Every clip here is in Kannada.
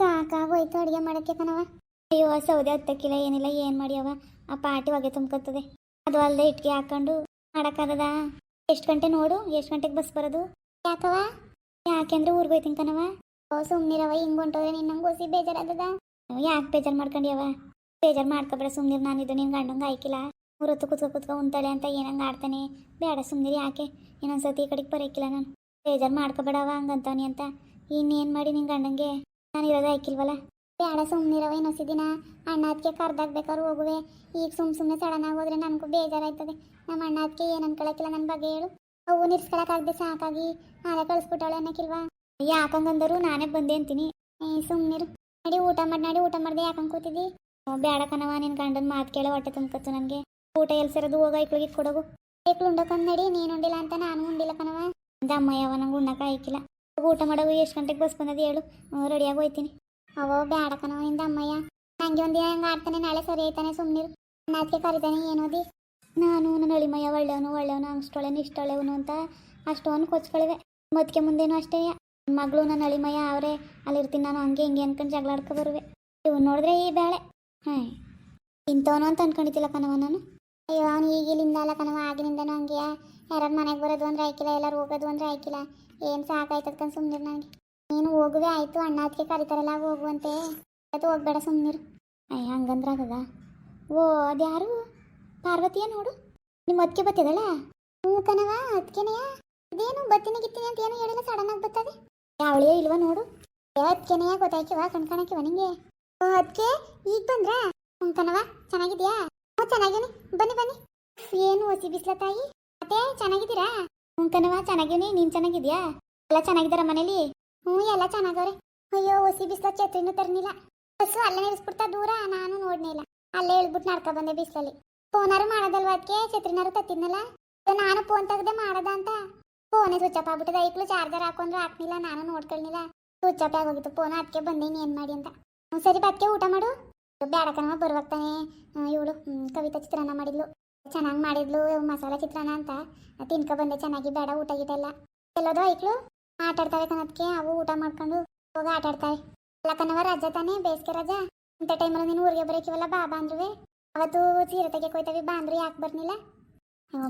ಸಾಕಾಗೋಯ್ತು ಅಡುಗೆ ಮಾಡೋಕ್ಕೆ ಕಣವ ಅಯ್ಯೋ, ಸೌದೆ ಹತ್ತಕ್ಕಿಲ್ಲ, ಏನಿಲ್ಲ, ಏನ್ ಮಾಡ್ಯವ? ಆ ಪಾಟಿ ಹೊಗೆ ತುಂಬ್ಕೊತದೆ. ಅದು ಅಲ್ಲದೆ ಇಟ್ಕೆ ಹಾಕೊಂಡು ಮಾಡೋಕ್ಕಾಗದ? ಎಷ್ಟು ಗಂಟೆ ನೋಡು, ಎಷ್ಟು ಗಂಟೆಗೆ ಬಸ್ ಬರೋದು? ಯಾಕವ ಯಾಕೆಂದ್ರೆ ಊರಿಗೆ ಹೋಯ್ತೀನಿ ಕಣವ ಓ ಸುಮ್ಮನಿರವ ಹಿಂಗೆ ಹೊಂಟೋದ್ರೆ ನಿನ್ನ ನಂಗೆ ಓಸಿ ಬೇಜಾರಾಗದ ಯಾಕೆ ಬೇಜಾರು ಮಾಡ್ಕೊಂಡ್ಯವ? ಬೇಜಾರು ಮಾಡ್ಕೊಬೇಡ ನಾನು ಇದು ನಿನ್ನ ಗಂಡಂಗೆ ಆಯ್ಕಿಲ್ಲ ಮೂರೊತ್ತು ಕುತ್ಕೊ ಕುತ್ಕೊ ಉಂತಾಳೆ ಅಂತ ಏನಂಗೆ ಆಡ್ತಾನೆ? ಬೇಡ ಸುಮ್ಮನಿರಿ ಯಾಕೆ? ಇನ್ನೊಂದ್ಸತಿ ಈ ಕಡೆಗೆ ಬರೋಕ್ಕಿಲ್ಲ ನಾನು. ಬೇಜಾರು ಮಾಡ್ಕೊಬೇಡವ ಹಂಗಂತಾನೆ ಅಂತ. ಇನ್ನೇನು ಮಾಡಿ ನಿನ್ನ ಗಂಡಂಗೆ? ನಾನು ಇರೋದೇ ಆಯ್ಕಿಲ್ವಲ್ಲ ಬೇಡ ಸುಮ್ಮನಿರವ ಇನ್ನೊಸಿ ದಿನ ಅಣ್ಣ ಅದಕ್ಕೆ ಕರ್ದಾಗ ಬೇಕಾದ್ರೆ ಹೋಗುವೆ. ಈಗ ಸುಮ್ ಸುಮ್ಮನೆ ಸಡನ್ ಆಗಿ ಹೋದ್ರೆ ನನಗೂ ಬೇಜಾರಾಯ್ತದೆ. ನಮ್ಮ ಅಣ್ಣ ಅದಕ್ಕೆ ಏನು ಅನ್ಕೊಳಕ್ಕಿಲ್ಲ ನನ್ನ ಬಗ್ಗೆ ಹೇಳು. ಅವು ನಿರ್ಸ್ಕೊಳಕ್ಕಾಗದೆ ಸಾಕಾಗಿ. ಆಗ ಕಳಿಸ್ಬಿಟ್ಟಾಳೆ ಅನ್ನಕ್ಕಿಲ್ವಾ? ಯಾಕಂಗಂದರು ನಾನೇ ಬಂದೆ ಅಂತೀನಿ. ಏ ಸುಮ್ಮನಿರು ನಡಿ, ಊಟ ಮಾಡಿ, ನಡಿ, ಊಟ ಮಾಡ್ದೆ, ಯಾಕಂಗ್ ಕೂತಿದ್ದಿ? ಬೇಡ ಕಣವ ನಿನ್ ಗಂಡನ ಮಾತು ಕೇಳ, ಹೊಟ್ಟೆ ತುಂಬಕತ್ತು ನನಗೆ. ಊಟ ಎಲ್ಸಿರೋದು ಸೇರೋದು, ಹೋಗ ಇಕ್ಳಿಗೆ ಕೊಡೋಗು. ಇಕ್ಳು ಉಂಡಕೊಂಡು ನಡಿ, ನೀನು ಉಂಡಿಲ್ಲ ಅಂತ ನಾನು ಉಂಡಿಲ್ಲ ಕಣವ ಅಂದ ಅಮ್ಮಯ್ಯವ ನಂಗೆ ಉಣ್ಣಕ್ಕೆ ಹೋಗು ಊಟ ಮಾಡೋವು ಎಷ್ಟು ಗಂಟೆಗೆ ಬಸ್ ಬಂದದ್ದು ಹೇಳು. ರೆಡಿಯಾಗಿ ಹೋಯ್ತೀನಿ. ಅವೋ ನಿಂದ ಅಮ್ಮಯ್ಯ. ನಂಗೆ ಒಂದು ಹಂಗೆ ಆಡ್ತಾನೆ, ನಾಳೆ ಸರಿ ಆಯ್ತಾನೆ ಸುಮ್ಮನಿರು ನಾಚಿಕೆ ಕರಿತಾನೆ ಏನೋದಿ ನಾನು ನನ್ನ ಅಳಿಮಯ್ಯ ಒಳ್ಳೆಯವನು ಒಳ್ಳೆಯವನು ಅಷ್ಟೊಳೆನು ಇಷ್ಟೊಳ್ಳೆವನು ಅಂತ ಅಷ್ಟೊಂದು ಕೊಚ್ಕೊಳಿವೆ. ಮದ್ಕೆ ಮುಂದೇನು ಅಷ್ಟೇ ಮಗಳು ನನ್ನ ಅಳಿಮಯ್ಯ ಅವರೇ, ಅಲ್ಲಿರ್ತೀನಿ ನಾನು, ಹಂಗೆ ಹಿಂಗೆ ಅನ್ಕೊಂಡು ಜಗಳ ಆಡ್ಕೊ ಬರುವೆ. ಇವ್ ನೋಡಿದ್ರೆ ಈ ಬೇಳೆ ಹಾಂ ಇಂಥವನು ಅಂತ ಅನ್ಕೊಂಡಿದ್ದಿಲ್ಲ ಕಣವ ನಾನು. ಅಯ್ಯೋ, ಅವನು ಈಗಿಲಿಂದ ಅಲ್ಲ ಕಣವ ಆಗಿನಿಂದನೂ ಹಂಗೆ ಯಾರು ಮನೆಗೆ ಬರೋದು ಅಂದ್ರೆ ಆಯ್ಕಿಲ್ಲ, ಎಲ್ಲರೂ ಹೋಗೋದು ಅಂದ್ರೆ ಆಯ್ಕಿಲ್ಲ. ಏನು ಸಾಕಾಯ್ತದ ಸುಮ್ಮನಿರು ನನಗೆ. ನೀನು ಹೋಗುವೆ ಆಯಿತು, ಅಣ್ಣ ಅದಕ್ಕೆ ಕರಿತಾರಲ್ಲ, ಹೋಗುವಂತೆ. ಅದು ಹೋಗ್ಬೇಡ ಸುಮ್ಮನಿರು ಅಯ್ಯ, ಹಂಗಂದ್ರೆ ಆಗದ? ಓ, ಅದ್ಯಾರು? ಪಾರ್ವತಿಯ ನೋಡು. ನಿಮ್ಮ ಅದಕ್ಕೆ ಬತ್ತಿದಳ? ಹ್ಞೂ ಕಣವ ಅದಕ್ಕೆನೆಯ ಇದೇನು ಬತ್ತಿನಿ ಗಿತ್ತಿನಿ ಅಂತ ಏನು ಹೇಳಿಲ್ಲ ಸಡನ್ ಆಗಿ ಬರ್ತದೆ ಯಾವಳಿಯೋ ಇಲ್ವಾ ನೋಡು. ಅದಕ್ಕೆನೆಯ ಗೊತ್ತಾಯ್ಕಿವ ಕಣ್ಕಾಣಕ್ಕಿವ ನಿಂಗೆ? ಓ ಅದಕ್ಕೆ ಈಗ ಬಂದ್ರ? ಹ್ಞೂ ಕಣವ ಚೆನ್ನಾಗಿದ್ಯಾ? ಹ್ಞೂ ಚೆನ್ನಾಗೀನಿ ಬನ್ನಿ ಬನ್ನಿ. ಏನು ಹೊಸಿ ಬಿಸ್ಲ ತಾಯಿ? ಮತ್ತೆ, ಚೆನ್ನಾಗಿದ್ದೀರಾ? ಹ್ಞೂ ಕಣವ ಚೆನ್ನಾಗೀನಿ ನೀನು ಚೆನ್ನಾಗಿದ್ಯಾ? ಎಲ್ಲ ಚೆನ್ನಾಗಿದ್ದಾರ ಮನೇಲಿ? ಹ್ಞೂ, ಎಲ್ಲ ಚೆನ್ನಾಗವ್ರೆ. ಅಯ್ಯೋ ಹೊಸಿ ಬಿಸ್ಲ ಛತ್ರಿನೂ ತರಲಿಲ್ಲ ಬಸ್ಸು ಅಲ್ಲೇ ನಿಲ್ಲಿಸ್ಬಿಡ್ತಾ ದೂರ, ನಾನು ನೋಡ್ನೇ ಇಲ್ಲ. ಅಲ್ಲೇ ಇಳ್ಬಿಟ್ಟು ನಡ್ಕೊ ಬಂದೆ ಬಿಸ್ಲಲ್ಲಿ. ಫೋನಾರು ಮಾಡೋದಲ್ವ ಅದಕ್ಕೆ ಛತ್ರಿನಾರು ತತ್ತಿದ್ನಲ್ಲ? ಅದು ನಾನು ಫೋನ್ ತೆಗ್ದೆ ಮಾಡದ ಅಂತ. ಫೋನೇ ಸ್ವಿಚ್ ಆಫ್ ಆಗ್ಬಿಟ್ಟದ. ಐಕ್ಲು ಚಾರ್ಜರ್ ಹಾಕೊಂಡ್ರೆ ಹಾಕ್ನಿಲ್ಲ, ನಾನು ನೋಡ್ಕೊಳ್ನಿಲ್ಲ. ಸ್ವಿಚ್ ಆಫ್ ಆಗೋಗಿತ್ತು. ಫೋನ್ ಅದಕ್ಕೆ ಬಂದೆ ಏನು ಮಾಡಿ ಅಂತ. ಸರಿ ಅದಕ್ಕೆ ಊಟ ಮಾಡು. ಬೇಡ ಕಣವ ಬರುವಾಗ ತಾನೇ ಇವಳು ಕವಿತಾ ಚಿತ್ರಾನ್ನ ಮಾಡಿದ್ಲು. ಚೆನ್ನಾಗಿ ಮಾಡಿದ್ಲು ಮಸಾಲೆ ಚಿತ್ರಾನ್ನ ಅಂತ. ತಿನ್ಕೊ ಬಂದೆ, ಚೆನ್ನಾಗಿ ಬೇಡ, ಊಟ ಗೀಟ ಎಲ್ಲ. ಎಲ್ಲೋದು ಐಕ್ಳು ಆಟ ಆಡ್ತಾವೆ ಕಣದಕ್ಕೆ ಅವು ಊಟ ಮಾಡ್ಕೊಂಡು ಹೋಗಿ ಆಟ ಅಲ್ಲ ಕಣವ ರಜಾ ತಾನೇ? ಬೇಸಿಗೆ ರಜಾ? ಇಂಥ ಟೈಮಲ್ಲಿ ನೀನು ಊರಿಗೆ ಬರೋಕಿವಲ್ಲ, ಬಾ ಬಾ ಅಂದ್ರುವೆ. ಅವತ್ತು ಸೀರೆ ತೆಗೆ ಕೊಯ್ತವಿ ಬಾ ಅಂದ್ರು, ಯಾಕೆ ಬರ್ನಿಲ್ಲ?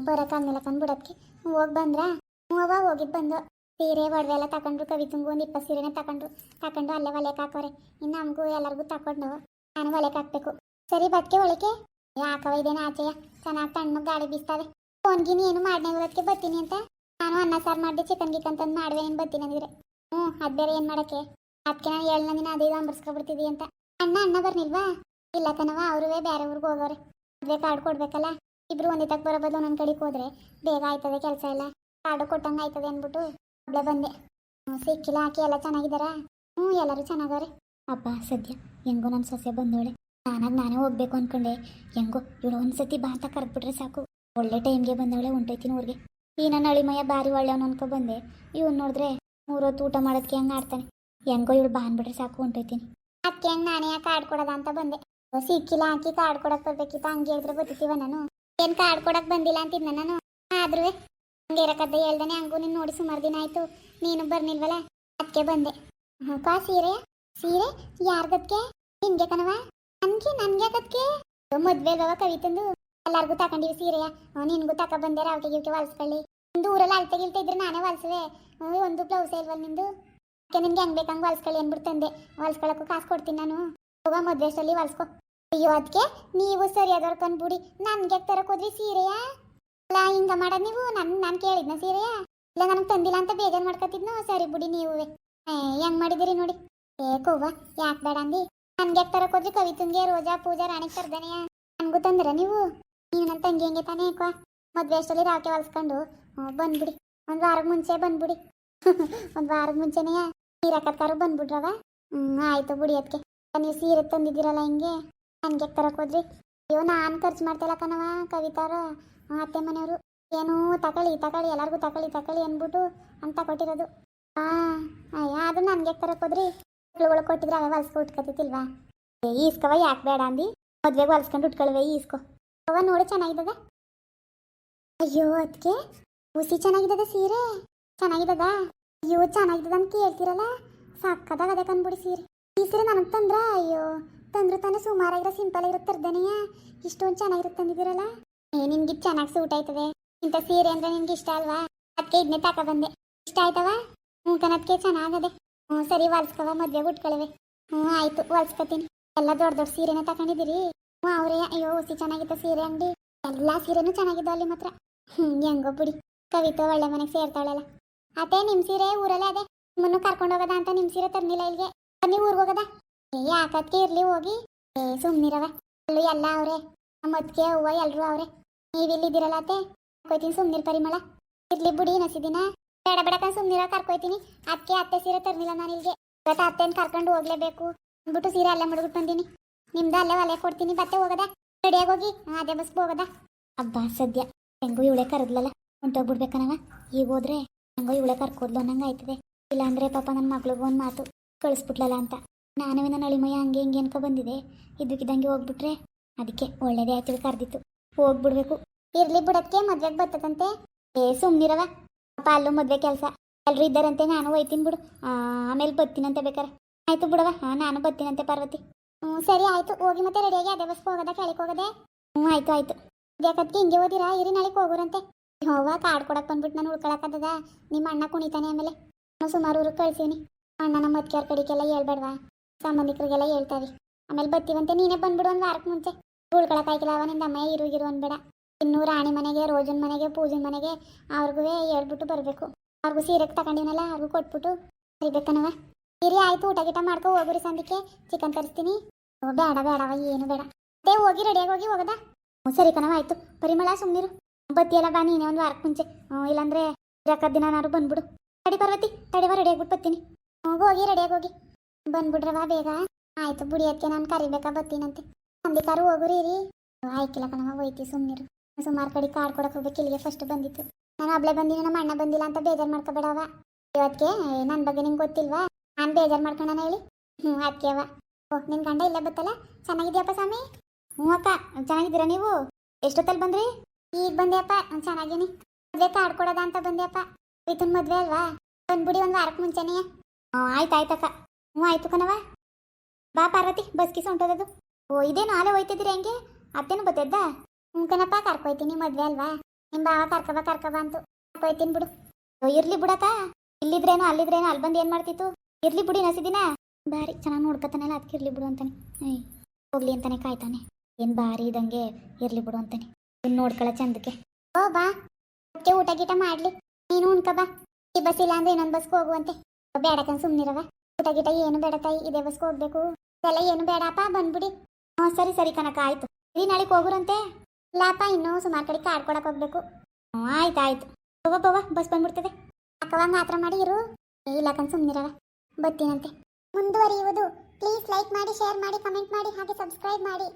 ಬರೋಕ್ಕಾಗ್ನಿಲ್ಲ ಕಂಡು ಬಿಡೋದಕ್ಕೆ ಹೋಗಿ ಬಂದ್ರ? ಅವ್ವ ಹೋಗಿದ್ದು ಬಂದು ಸೀರೆ, ಒಡವೆ ಎಲ್ಲ ತಗೊಂಡ್ರು ತುಂಬ ಒಂದು ಇಪ್ಪತ್ತು ಸೀರೆನೇ ತಗೊಂಡ್ರು ತಗೊಂಡು ಅಲ್ಲೇ ಒಲೆಗೆ ಹಾಕೋರೆ. ಇನ್ನು ನಮಗೂ ಎಲ್ಲರಿಗೂ ತಗೊಂಡು ನಾನು ಒಲೆಗೆ ಹಾಕ್ಬೇಕು. ಸರಿ ಬದ್ಕೆ ಒಳಕ್ಕೆ ಯಾಕವ ಇದೇನ ಆಚೆಯ? ಚೆನ್ನಾಗಿ ಗಾಡಿ ಗಾಳಿ ಬೀಸ್ತಾವೆ. ಫೋನ್ಗಿನ ಏನು ಮಾಡ್ನೆ ಹೋಗೋದಕ್ಕೆ ಬರ್ತೀನಿ ಅಂತ. ನಾನು ಅನ್ನ ಸಾರು ಮಾಡಿದೆ ಚಿಕನ್ ಗಿಕನ್ ತಂದು ಮಾಡುವೆ ಏನು ಬರ್ತೀನಿ ಅಂದಿದ್ರೆ. ಹ್ಞೂ, ಅದು ಬೇರೆ ಏನು ಮಾಡೋಕ್ಕೆ? ಅದಕ್ಕೆ ನಾನು ಏಳನ ದಿನ ಅದೇ ಅಂಬರ್ಸ್ಕೊಬಿಡ್ತಿದ್ದಿ ಅಂತ. ಅಣ್ಣ ಅಣ್ಣ ಬರ್ನಿಲ್ವಾ? ಇಲ್ಲ ಕಣವ ಅವರುವೇ ಬೇರೆ ಊರಿಗೆ ಹೋಗೋರೆ ಮದುವೆ ಕಾರ್ಡ್ ಕೊಡ್ಬೇಕಲ್ಲ? ಇಬ್ರು ಒಂದೇ ತಕ್ಕ ಬರೋ ಬದಲು ಒಂದೊಂದು ಕಡೆಗೆ ಹೋದ್ರೆ ಬೇಗ ಆಯ್ತದೆ ಕೆಲಸ ಎಲ್ಲ. ಕಾರ್ಡು ಕೊಟ್ಟಂಗೆ ಆಯ್ತದೆ ಅಂದ್ಬಿಟ್ಟು ಒಬ್ಳೆ ಬಂದೆ. ಸಿಕ್ಕಿಲ್ಲ ಹಾಕಿ ಎಲ್ಲ ಚೆನ್ನಾಗಿದ್ದಾರಾ? ಹ್ಞೂ, ಎಲ್ಲರೂ ಚೆನ್ನಾಗವ್ರೆ. ಅಪ್ಪ ಸದ್ಯ ಹೆಂಗೋ ನನ್ನ ಸೊಸೆ ಬಂದವಳೆ. ನಾನಾಗ ನಾನೇ ಹೋಗ್ಬೇಕು ಅನ್ಕೊಂಡೆ. ಹೆಂಗೋ ಇವಳು ಒಂದ್ಸತಿ ಬಾ ಅಂತ ಕರ್ಬಿಟ್ರೆ ಸಾಕು. ಒಳ್ಳೆ ಟೈಮ್ಗೆ ಬಂದವಳೆ ಹೊಂಟೈತಿನ ಊರಿಗೆ ಈ ನನ್ನ ಅಳಿಮಯ್ಯ ಬಾರಿ ಒಳ್ಳೆಯವನು ಅನ್ಕೊ ಬಂದೆ. ಇವನು ನೋಡಿದ್ರೆ ಮೂರೊತ್ತು ಊಟ ಮಾಡೋದಕ್ಕೆ ಹೆಂಗ್ ಆಡ್ತಾನೆ. ಹೆಂಗೋ ಇವಳು ಬಾ ಅನ್ಬಿಟ್ರೆ ಸಾಕು ಹೊಂಟೈತೀನಿ ಅದಕ್ಕೆ ಹೆಂಗ್ ನಾನೇ ಯಾಕೆ ಕಾರ್ಡ್ ಕೊಡೋದ ಅಂತ ಬಂದೆ. ಸಿಕ್ಕಿಲ್ಲ ಹಾಕಿ ಕಾರ್ಡ್ ಕೊಡಕ್ ಬರ್ಬೇಕಿತ್ತ. ಹಂಗೆ ಹೇಳಿದ್ರೆ ಬರ್ತಿತ್ತೀವ ನಾನು. ಏನ್ ಕಾರ್ಡ್ ಕೊಡಕ್ ಬಂದಿಲ್ಲ ಅಂತಿದ್ನ ನಾನು. ಆದ್ರೂ ಹಂಗೆ ಇರಕದ್ದ ಹೇಳ್ದಾನೆ. ಹಂಗೂ ನೀನು ನೋಡಿ ಸುಮಾರು ದಿನ ಆಯ್ತು. ನೀನು ಬರ್ನಿಲ್ವಲ್ಲ? ಅದಕ್ಕೆ ಬಂದೆ. ಹಾ ಕಾ ಸೀರೆ ಸೀರೆ ಯಾರ್ಗದ್ಕೆ ನಿನ್ಗೆ ಕಣವ ನನ್ಗೆ ನನ್ಗೆ ಅದಕ್ಕೆ ಮದ್ವೆ ಅಲ್ವ ಕವಿತಂದು ಎಲ್ಲಾರ್ಗೂ ತಕೊಂಡಿವಿ ಸೀರೆಯ. ನಿನ್ಗೂ ತಕ ಬಂದೆ ರಾವಟಿ ಗಿವ್ಟಿ ಹೊಲ್ಸ್ಕೊಳ್ಳಿ ನಿಂದು ಊರಲ್ಲಿ ಅಳ್ತೆ ಗಿಲ್ತೆ ಇದ್ರೆ ನಾನೇ ಹೊಲ್ಸುವೆ ಒಂದು ಬ್ಲೌಸ್ ಇಲ್ವಲ್ಲ ನಿಂದು? ಯಾಕೆ ನಿನ್ಗೆ ಹೆಂಗ್ ಬೇಕಂಗ್ ಹೊಲ್ಸ್ಕೊಳ್ಳಿ ಅಂದ್ಬಿಟ್ಟು ತಂದೆ. ಹೊಲ್ಸ್ಕೊಳಕ್ಕೂ ಕಾಸು ಕೊಡ್ತೀನಿ ನಾನು. ಹೋಗ ಮದ್ವೆ ಅಷ್ಟಲ್ಲಿ ಹೊಲ್ಸ್ಕೊ ಅಯ್ಯೋ ಅದಕ್ಕೆ ನೀವು ಸರಿಯಾದವ್ರು ಕಂಡ್ಬಿಡಿ ನನ್ಗೆ ತರಕ್ ಹೋದ್ರಿ ಸೀರೆಯ? ಅಲ್ಲ, ಹಿಂಗ ಮಾಡೋದ್ ನೀವು? ನನ್, ನಾನು ಕೇಳಿದ್ನ ಸೀರೆಯ? ಇಲ್ಲ, ನನಗೆ ತಂದಿಲ್ಲ ಅಂತ ಬೇಜಾರು ಮಾಡ್ಕೊತಿದ್ನು ಸರಿ ಬಿಡಿ ನೀವೇ ಹೆಂಗ್ ಮಾಡಿದಿರಿ ನೋಡಿ. ಏ ಕೋವ, ಯಾಕೆ ಬೇಡ ಅಂದಿ? ನನ್ಗೆ ಯಾಕೆ ತರಕ್ ಹೋದ್ರಿ ಕವಿತನ್ಗೆ ರೋಜಾ, ಪೂಜಾ, ರಾಣಿ ತರ್ದನೆಯ ನನ್ಗೂ ತಂದ್ರ ನೀವು. ನೀವು ನನ್ನ ತಂಗಿ ಹೆಂಗೆ ತಾನೇ ಏಕೋ ಮದ್ವೆ ಅಷ್ಟರಲ್ಲಿ ರಾಕೆ ಹೊಲ್ಸ್ಕೊಂಡು. ಬಂದ್ಬಿಡಿ. ಒಂದು ವಾರಕ್ಕೆ ಮುಂಚೆ ಬಂದ್ಬಿಡಿ. ಒಂದ್ ವಾರದ ಮುಂಚೆನೇ ನೀರಾಕತ್ಕಾರು ಬಂದ್ಬಿಡ್ರವ ಹ್ಞೂ ಆಯ್ತು ಬಿಡಿ ಅದಕ್ಕೆ ನೀವು ಸೀರೆ ತಂದಿದ್ದೀರಲ್ಲ ಹಿಂಗೆ? ನನ್ಗೆ ತರಕೋದ್ರಿ ಅಯ್ಯೋ, ನಾನು ಖರ್ಚು ಮಾಡ್ತಿಲ್ಲ ಕಣವ ಕವಿತಾರ ಅತ್ತೆ ಮನೆಯವರು. ಏನೂ ತಕೊಳ್ಳಿ ತಕೊಳ್ಳಿ ಎಲ್ಲರಿಗೂ ತಕೊಳ್ಳಿ ತಕೊಳ್ಳಿ ಅಂದ್ಬಿಟ್ಟು ಅಂತ ಕೊಟ್ಟಿರೋದು. ಹಾಂ ಅಯ್ಯ ಅದು ನನ್ಗೆ ತರಕ್ ಹೋದ್ರಿ ಮಕ್ಳುಗಳು ಕೊಟ್ಟಿದ್ರೆ ಅವೇ ಹೊಲ್ಸ್ಕೊ ಏ ಈಸ್ಕವ ಯಾಕೆ ಬೇಡ ಅಂದಿ? ಮದ್ವೆಗೆ ಹೊಲ್ಸ್ಕೊಂಡು ಉಟ್ಕೊಳ್ವೆ, ಈಸ್ಕೊ. ಅವ ನೋಡು, ಚೆನ್ನಾಗಿದ್ದದ? ಅಯ್ಯೋ ಅದಕ್ಕೆ ಹುಸಿ ಚೆನ್ನಾಗಿದ್ದದ ಸೀರೆ? ಚೆನ್ನಾಗಿದ್ದದ? ಅಯ್ಯೋ, ಚೆನ್ನಾಗಿದ್ದದ ಅಂತ ಕೇಳ್ತಿರಲ್ಲ? ಸಾಕದಾಗ ಅದೇ ಕಂದ್ಬಿಡಿ ಸೀರೆ. ಈ ಸೀರೆ ನನಗೆ ತಂದ್ರ? ಅಯ್ಯೋ, ತಂದ್ರು ತಾನೇ ಸುಮಾರಾಗಿರೋ ಸಿಂಪಲ್ ಆಗಿರೋ ತರ್ದನೆಯ ಇಷ್ಟೊಂದು ಚೆನ್ನಾಗಿರುತ್ತೆ ತಂದಿದ್ದೀರಲ್ಲ? ಏ ನಿನ್ಗೆ ಚೆನ್ನಾಗಿ ಸೂಟ್ ಆಯ್ತದೆ. ಇಂಥ ಸೀರೆ ಅಂದ್ರೆ ನಿನ್ಗೆ ಇಷ್ಟ ಅಲ್ವಾ? ಅದಕ್ಕೆ ಇದನ್ನೇ ತಕ ಬಂದೆ. ಇಷ್ಟ ಆಯ್ತವ? ಹ್ಞೂ ಕನದ್ಕೆ ಚೆನ್ನಾಗದೆ. ಹ್ಞೂ, ಸರಿ ಹೊಲ್ಸ್ಕವ ಮದ್ವೆಗೆ ಉಟ್ಕೊಳವೆ. ಹ್ಞೂ, ಆಯ್ತು ಹೊಲ್ಸ್ಕೊತೀನಿ ಎಲ್ಲ ದೊಡ್ಡ ದೊಡ್ಡ ಸೀರೆನ ತಗೊಂಡಿದ್ದೀರಿ ಹ್ಞೂ, ಅವರೇ, ಅಯ್ಯೋ, ಹುಸಿ ಚೆನ್ನಾಗಿತ್ತು ಸೀರೆ ಅಂಗಡಿ. ಎಲ್ಲ ಸೀರೆನೂ ಚೆನ್ನಾಗಿದ್ದು ಅಲ್ಲಿ ಮಾತ್ರ. ಹ್ಞೂ ಹೆಂಗೋ ಬಿಡಿ. ಕವಿತಾ ಒಳ್ಳೆ ಮನೆಗೆ ಸೇರ್ತಾಳಲ್ಲ. ಅದೇ ನಿಮ್ಮ ಸೀರೆ ಊರಲ್ಲೇ ಅದೇ? ನಿಮ್ಮನ್ನು ಕರ್ಕೊಂಡು ಹೋಗದ ಅಂತ ನಿಮ್ಮ ಸೀರೆ ತರ್ನಿಲ್ಲ ಇಲ್ಲಿಗೆ ಬನ್ನಿ, ಊರಿಗೆ ಹೋಗದ? ಏ, ಯಾಕತ್ಕೆ ಇರ್ಲಿ ಹೋಗಿ? ಏ ಸುಮ್ಮನಿರವ ಅಲ್ಲೂ ಎಲ್ಲ ಅವ್ರೆ. ಮದ್ಕೆ ಹೂವ ಎಲ್ರು ನೀವು ಇಲ್ಲಿದ್ದೀರಲ್ಲ ಅತ್ತೆ? ಕೊಯ್ತೀನಿ ಸುಮ್ಮನಿರ್ ಪರಿಮಳ. ಇರ್ಲಿ ಬಿಡಿ, ನಸಿದಿನ. ಬೇಡ ಬೇಡ ಕಣ್ ಸುಮ್ಮನಿರ ಕರ್ಕೊಯ್ತೀನಿ. ಅದಕ್ಕೆ ಅತ್ತೆ ಸೀರೆ ತರ್ನಿಲ್ಲ ನಾನು ಇಲ್ಲಿಗೆ ಇವತ್ತು ಅತ್ತೆನ ಕರ್ಕೊಂಡು ಹೋಗ್ಲೇಬೇಕು ಅಂದ್ಬಿಟ್ಟು ಸೀರೆ ಅಲ್ಲೇ ಮುಡ್ಬಿಟ್ಟು ಬಂದೀನಿ. ನಿಮ್ದು ಅಲ್ಲೇ ಒಲೆ ಕೊಡ್ತೀನಿ. ಬತ್ತೆ ಹೋಗದ? ರೆಡಿಯಾಗಿ ಹೋಗಿ? ಅದೇ ಬಸ್ ಹೋಗದ. ಅಬ್ಬಾ, ಸದ್ಯ. ಹೆಂಗೋ ಇವಳೆ ಕರೆದ್ಲಲ್ಲ. ಹೊಂಟೋಗ್ಬಿಡ್ಬೇಕನವ ಈಗ ಹೋದ್ರೆ ಹೆಂಗೋ ಇವಳೆ ಕರ್ಕೋದ್ಲು ಅನ್ನಂಗೆ ಆಯ್ತದೆ. ಇಲ್ಲಾಂದ್ರೆ ಪಾಪ ನನ್ನ ಮಗಳಿಗೂ ಒಂದು ಮಾತು. ಕಳಿಸ್ಬಿಟ್ಲಲ್ಲ ಅಂತ. ನಾನೇ ನನ್ನ ನಳಿಮಯ್ಯ ಹಂಗೆ ಹಿಂಗೆ ಅನ್ಕೊ ಬಂದಿದೆ ಇದಕ್ಕಿದ್ದಂಗೆ ಹೋಗ್ಬಿಟ್ರೆ ಅದಕ್ಕೆ ಒಳ್ಳೇದೇ ಆಯ್ತು ಕರೆದಿತ್ತು ಹೋಗ್ಬಿಡ್ಬೇಕು. ಇರ್ಲಿ ಬಿಡಕ್ಕೆ ಮದ್ವೆಗೆ ಬರ್ತದಂತೆ. ಏ, ಸುಮ್ನಿರವ. ಪಾಪ ಅಲ್ಲೂ ಮದ್ವೆ ಕೆಲಸ. ಎಲ್ಲರೂ ಇದ್ದಾರಂತೆ, ನಾನು ಒಯ್ತೀನಿ ಬಿಡು. ಆಮೇಲೆ ಬರ್ತೀನಂತೆ ಬೇಕಾರೆ. ಆಯ್ತು ಬಿಡವ ನಾನು ಬರ್ತೀನಂತೆ ಪಾರ್ವತಿ. ಹ್ಞೂ, ಸರಿ ಆಯ್ತು. ಹೋಗಿ ಮತ್ತೆ ರೆಡಿಯಾಗಿ ಅದೇ ಬಸ್ ಹೋಗೋದ, ಕೆಳಗೆ ಹೋಗದೆ? ಹ್ಞೂ, ಆಯ್ತು ಆಯ್ತು. ಯಾಕತ್ಗೆ ಹಿಂಗೆ ಓದಿರಾ? ಇರಿ, ನಾಳೆಗೆ ಹೋಗೋರಂತೆ. ಹೋವ ಕಾರ್ಡ್ ಕೊಡಕ್ಕೆ ಬಂದ್ಬಿಟ್ಟು ನಾನು ಉಳ್ಕೊಳಕ್ಕದ ನಿಮ್ಮ ಅಣ್ಣ ಕುಣಿತಾನೆ ಆಮೇಲೆ. ನಾನು ಸುಮಾರು ಊರಿಗೆ ಕಳ್ಸೀನಿ. ಅಣ್ಣನ ಮತ್ಕ್ಯಾರ ಕಡೆಗೆಲ್ಲ ಹೇಳ್ಬೇಡ್ವಾ. ಸಂಬಂಧಿಕರಿಗೆಲ್ಲ ಹೇಳ್ತಾವೆ ಆಮೇಲೆ ಬರ್ತೀವಂತೆ, ನೀನೇ ಬಂದ್ಬಿಡು ಒಂದು ವಾರಕ್ಕೆ ಮುಂಚೆ. ಉಳ್ಕೊಳಕ್ಕಾಗಿಲ್ಲ ಅವ ನಿಂದ ಅಮ್ಮ ಇರು ಇರು ಅನ್ಬೇಡ. ಇನ್ನು ರಾಣಿ ಮನೆಗೆ ರೋಜನ್ ಮನೆಗೆ ಪೂಜನ್ ಮನೆಗೆ ಅವ್ರಿಗೂ ಹೇಳ್ಬಿಟ್ಟು ಬರಬೇಕು. ಅವ್ರಿಗೂ ಸೀರೆಗೆ ತಗೊಂಡಿವನಲ್ಲ ಅವ್ರಿಗೂ ಕೊಟ್ಬಿಟ್ಟು ಬರಿಬೇಕನವ. ಇರಿ ಆಯ್ತು ಊಟ ಗೀಟ ಮಾಡ್ಕೊ ಹೋಗ್ರಿ ಸಂದಿಕ್ಕೆ. ಚಿಕನ್ ತರಿಸ್ತೀನಿ. ಓ, ಬೇಡ ಬೇಡವ ಏನು ಬೇಡ. ಅದೇ ಹೋಗಿ ರೆಡಿಯಾಗಿ ಹೋಗಿ ಹೋಗದ. ಹ್ಞೂ ಸರಿ ಕಣವ ಆಯ್ತು. ಪರಿಮಳ ಸುಮ್ಮನಿರು ಬತ್ತಿಯಲ್ಲ ಬಾ ನೀನೇ ಒಂದು ವಾರಕ್ಕೆ ಮುಂಚೆ. ಹ್ಞೂ ಇಲ್ಲಾಂದ್ರೆ ಜಕ್ಕದ ದಿನ ನಾನು ಬಂದ್ಬಿಡು. ತಡಿ ಪರ್ವತಿ ತಡಿವ ರೆಡಿಯಾಗ್ಬಿಟ್ಟು ಬರ್ತೀನಿ. ಹೋಗಿ ರೆಡಿಯಾಗಿ ಹೋಗಿ. ಬಂದ್ಬಿಡ್ರವ ಬೇಗ. ಆಯ್ತು ಬುಡಿ ಅದಕ್ಕೆ ನಾನು ಕರಿಬೇಕಾ ಬರ್ತೀನಂತೆ ಸಂದಿಕಾರು ಹೋಗುರಿ ರೀ ಆಯ್ಕಿಲ್ಲ ಕಣವ ಹೋಯ್ತಿ ಸುಮ್ಮನಿರು ಸುಮಾರು ಕಡೆ ಕಾರ್ಡ್ ಕೊಡಕ್ಕೆ ಹೋಗ್ಬೇಕು. ಇಲ್ಲಿಗೆ ಫಸ್ಟ್ ಬಂದಿತ್ತು ನಾನು ಒಬ್ಳೆ ಬಂದಿನ, ನಮ್ಮ ಅಣ್ಣ ಬಂದಿಲ್ಲ ಅಂತ ಬೇಜಾರು ಮಾಡ್ಕೋಬೇಡವ ಇವತ್ತಿಗೆ ನನ್ನ ಬಗ್ಗೆ ನಿಂಗೆ ಗೊತ್ತಿಲ್ವಾ? ನಾನು ಬೇಜಾರು ಮಾಡ್ಕೊಂಡನ ಹೇಳಿ. ಹ್ಞೂ ಅದಕ್ಕೆ ಅವ ಓ ನಿನ್ನ ಗಂಡ ಇಲ್ಲೇ ಬತ್ತಲ್ಲ? ಚೆನ್ನಾಗಿದ್ಯಪ್ಪ ಸ್ವಾಮಿ? ಹ್ಞೂ ಅಕ್ಕ, ಚೆನ್ನಾಗಿದ್ದೀರಾ ನೀವು? ಎಷ್ಟೊತ್ತಲ್ಲಿ ಬಂದ್ರಿ? ಈಗ ಬಂದೆಯಪ್ಪ ಚೆನ್ನಾಗೀನಿ. ಮದುವೆ ಕಾರ್ಡ್ ಕೊಡೋದ ಅಂತ ಬಂದೆಯಪ್ಪ. ಇತನ ಮದುವೆ ಅಲ್ವಾ? ಬಂದ್ಬಿಡಿ ಒಂದು ವಾರಕ್ಕೆ ಮುಂಚೆನೇ. ಹ್ಞೂ, ಆಯ್ತು ಆಯ್ತಕ್ಕ ಹ್ಞೂ, ಆಯ್ತು ಕಣವ ಬಾ ಪಾರ್ವತಿ ಬಸ್ ಕಿಸ್ ಹೊಂಟೋದದು. ಓ, ಇದೇನು ಆಲೆ ಹೋಯ್ತಿದ್ದೀರಿ ಹೆಂಗೆ? ಅತ್ತೇನು ಬತ್ತದ್ದ? ಕಣಪ್ಪ ಕರ್ಕೊಯ್ತೀನಿ ಮದ್ವೆ ಅಲ್ವಾ? ನಿಮ್ಮ ಬಾವ ಕರ್ಕಬ ಕರ್ಕಬ ಅಂತು. ಕರ್ಕೊಯ್ತೀನಿ ಬಿಡು. ಇರ್ಲಿ ಬಿಡಕ್ಕ ಇಲ್ಲಿದ್ರೇನೋ ಅಲ್ಲಿದ್ರೇನೋ ಅಲ್ಲಿ ಬಂದು ಏನು ಮಾಡ್ತಿತ್ತು? ಇರ್ಲಿ ಬಿಡಿ ನಸಿದಿನ ಬಾರಿ ಚೆನ್ನಾಗಿ ನೋಡ್ಕೊತಾನಲ್ಲ ಅದಕ್ಕೆ ಇರ್ಲಿ ಬಿಡು ಅಂತಾನೆ. ಹೋಗ್ಲಿ ಅಂತಾನೆ ಕಾಯ್ತಾನೆ. ಏನು ಬಾರಿ ಇದಂಗೆ, ಇರ್ಲಿ ಬಿಡು ಅಂತಾನೆ. ಇನ್ನು ನೋಡ್ಕೊಳ ಚಂದಕ್ಕೆ. ಓ ಬಾ. ಅದಕ್ಕೆ ಊಟ ಗೀಟ ಮಾಡ್ಲಿ. ನೀನು ಉಣ್ಕ, ಬಾ. ಈ ಬಸ್ ಇಲ್ಲ ಅಂದ್ರೆ ಇನ್ನೊಂದು ಬಸ್ಗೆ ಹೋಗುವಂತೆ ಬೇಡಕನ್ ಸುಮ್ನಿರವ ಊಟ ಗೀಟ ಏನು ಬೇಡ ತಾಯಿ, ಇದೇ ಬಸ್ಗೆ ಹೋಗ್ಬೇಕು. ಎಲ್ಲ ಏನು ಬೇಡಪ್ಪ, ಬಂದ್ಬಿಡಿ. ಹ್ಞೂ ಸರಿ ಸರಿ ಕನಕ ಆಯ್ತು. ನೀನ್ ನಾಳೆಗೆ ಹೋಗುರಂತೆ. ಇಲ್ಲಪ್ಪ, ಇನ್ನೂ ಸುಮಾರು ಕಡೆ ಕಾರ್ಡ್ ಹೋಗ್ಬೇಕು. ಹ್ಞೂ ಆಯ್ತು ಆಯ್ತು. ಬವ್ವ ಬಸ್ ಬಂದ್ಬಿಡ್ತದೆ. ಅಕ್ಕವಂಗ ಮಾತ್ರ ಮಾಡಿ ಇರು. ಇಲ್ಲ ಕನ್ ಸುಮ್ಮನಿರವ ಬರ್ತೀನಂತೆ ಮುಂದುವರಿಯುವುದು. ಪ್ಲೀಸ್ ಲೈಕ್ ಮಾಡಿ ಶೇರ್ ಮಾಡಿ ಕಮೆಂಟ್ ಮಾಡಿ, ಹಾಗೆ ಸಬ್ಸ್ಕ್ರೈಬ್ ಮಾಡಿ.